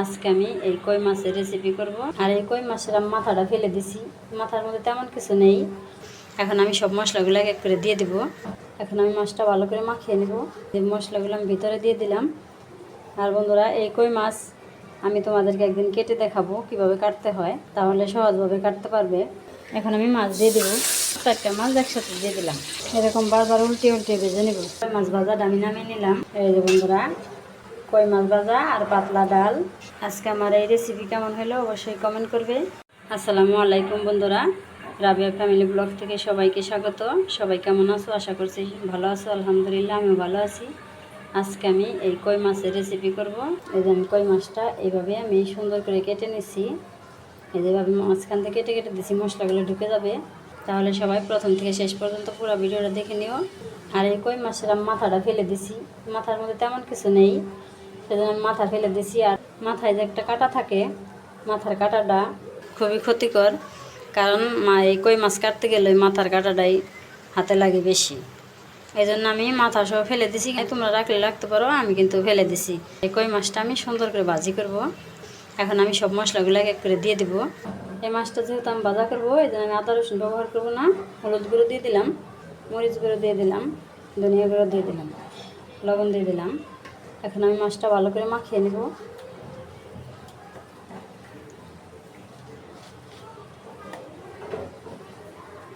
আজকে আমি এই কই মাছের রেসিপি করব। আর এই কই মাছের আমি মাথাটা ফেলে দিছি। মাথার মধ্যে তেমন কিছু নেই। এখন আমি সব মশলাগুলো এক করে দিয়ে দিব। এখন আমি মাছটা ভালো করে মাখিয়ে নেব। এই মশলাগুলো আমি ভিতরে দিয়ে দিলাম। আর বন্ধুরা, এই কই মাছ আমি তোমাদেরকে একদিন কেটে দেখাবো কীভাবে কাটতে হয়। তাহলে সহজভাবে কাটতে পারবে। এখন আমি মাছ দিয়ে দেবো। চারটা মাছ একসাথে দিয়ে দিলাম। এরকম বারবার উল্টে উল্টে ভেজে নেব। মাছ ভাজাটা আমি নামিয়ে নিলাম। এই যে বন্ধুরা কই মাছ ভাজা আর পাতলা ডাল। আজকে আমার এই রেসিপি কেমন হলো অবশ্যই কমেন্ট করবে। আসসালামু আলাইকুম বন্ধুরা। রাবিয়া ফ্যামিলি ব্লগ থেকে সবাইকে স্বাগত। সবাই কেমন আছো? আশা করছি ভালো আছো। আলহামদুলিল্লাহ আমি ভালো আছি। আজকে আমি এই কই মাছের রেসিপি করব। এই যে আমি কই মাছটা এইভাবে আমি সুন্দর করে কেটে নিচ্ছি এই যেভাবে মাঝখান থেকে কেটে কেটে দিছি, মশলাগুলো ঢুকে যাবে। তাহলে সবাই প্রথম থেকে শেষ পর্যন্ত পুরো ভিডিওটা দেখে নিও। আর এই কই মাছের মাথাটা ফেলে দিছি। মাথার মধ্যে তেমন কিছু নেই। আমি মাথা ফেলে দিছি আর মাথায় যে একটা কাটা থাকে, মাথার কাটাটা খুবই ক্ষতিকর। কারণ মা, এই কই মাছ কাটতে গেলে মাথার কাটাটাই হাতে লাগে বেশি। এই জন্য আমি মাথা সহ ফেলে দিছি। তোমরা রাখলে রাখতে পারো, আমি কিন্তু ফেলে দিছি। এই কই মাছটা আমি সুন্দর করে ভাজি করব। এখন আমি সব মশলাগুলো এক এক করে দিয়ে দিব। এই মাছটা যেহেতু আমি ভাজা করব এই জন্য আমি আদা, রসুন ব্যবহার করব না। হলুদ গুঁড়ো দিয়ে দিলাম, মরিচ গুঁড়ো দিয়ে দিলাম, ধনিয়া গুঁড়ো দিয়ে দিলাম, লবণ দিয়ে দিলাম। এখন আমি মাছটা ভালো করে মাখিয়ে নেব।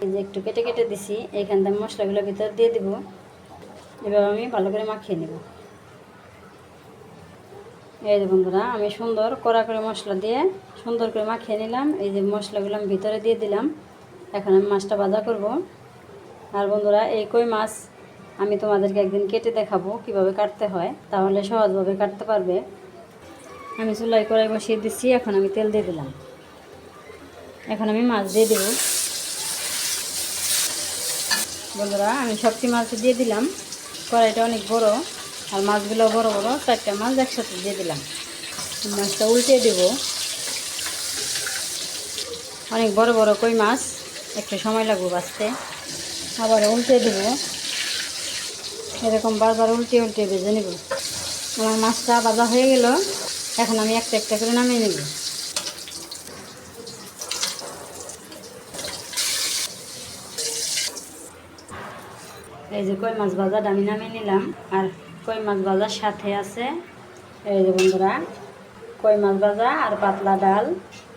এই যে একটু কেটে কেটে দিছি এইখান থেকে মশলাগুলো ভিতর দিয়ে দিব। এভাবে আমি ভালো করে মাখিয়ে নেব। এই যে বন্ধুরা, আমি সুন্দর কড়া করে মশলা দিয়ে সুন্দর করে মাখিয়ে নিলাম। এই যে মশলাগুলো আমি ভিতরে দিয়ে দিলাম। এখন আমি মাছটা ভাজা করব। আর বন্ধুরা, এই কই মাছ? আমি তোমাদেরকে একদিন কেটে দেখাবো কীভাবে কাটতে হয়, তাহলে সহজভাবে কাটতে পারবে। আমি চুলাই কড়াই বসিয়ে দিচ্ছি, এখন আমি তেল দিয়ে দিলাম। এখন আমি মাছ দিয়ে দেব। বন্ধুরা, আমি সবটি মাছ দিয়ে দিলাম। কড়াইটা অনেক বড়, আর মাছগুলো বড় বড়, চারটা মাছ একসাথে দিয়ে দিলাম। মাছটা উল্টে দেব। অনেক বড় বড় কই মাছ, একটু সময় লাগবে বাঁচতে। আবার উল্টে দেব। এরকম বারবার উল্টে উল্টে ভেজে নেব। আমার মাছটা ভাজা হয়ে গেল, এখন আমি একটা একটা করে নামিয়ে নেব। এই যে কই মাছ ভাজাটা আমি নামিয়ে নিলাম, আর কই মাছ ভাজার সাথে আছে, এই যে বন্ধুরা, কই মাছ ভাজা আর পাতলা ডাল,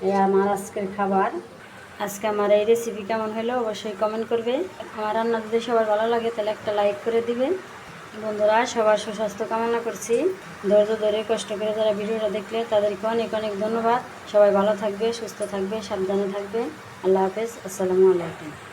এই আমার আজকের খাবার। আজকে আমার এই রেসিপি কেমন হলো অবশ্যই কমেন্ট করবে। আমার রান্না যদি সবার ভালো লাগে, তাহলে একটা লাইক করে দিবে। বন্ধুরা, সবার সুস্বাস্থ্য কামনা করছি। ধৈর্য ধরে, কষ্ট করে যারা ভিডিওটা দেখলে, তাদেরকে অনেক অনেক ধন্যবাদ। সবাই ভালো থাকবে, সুস্থ থাকবে, সাবধানে থাকবে। আল্লাহ হাফেজ, আসসালামু আলাইকুম।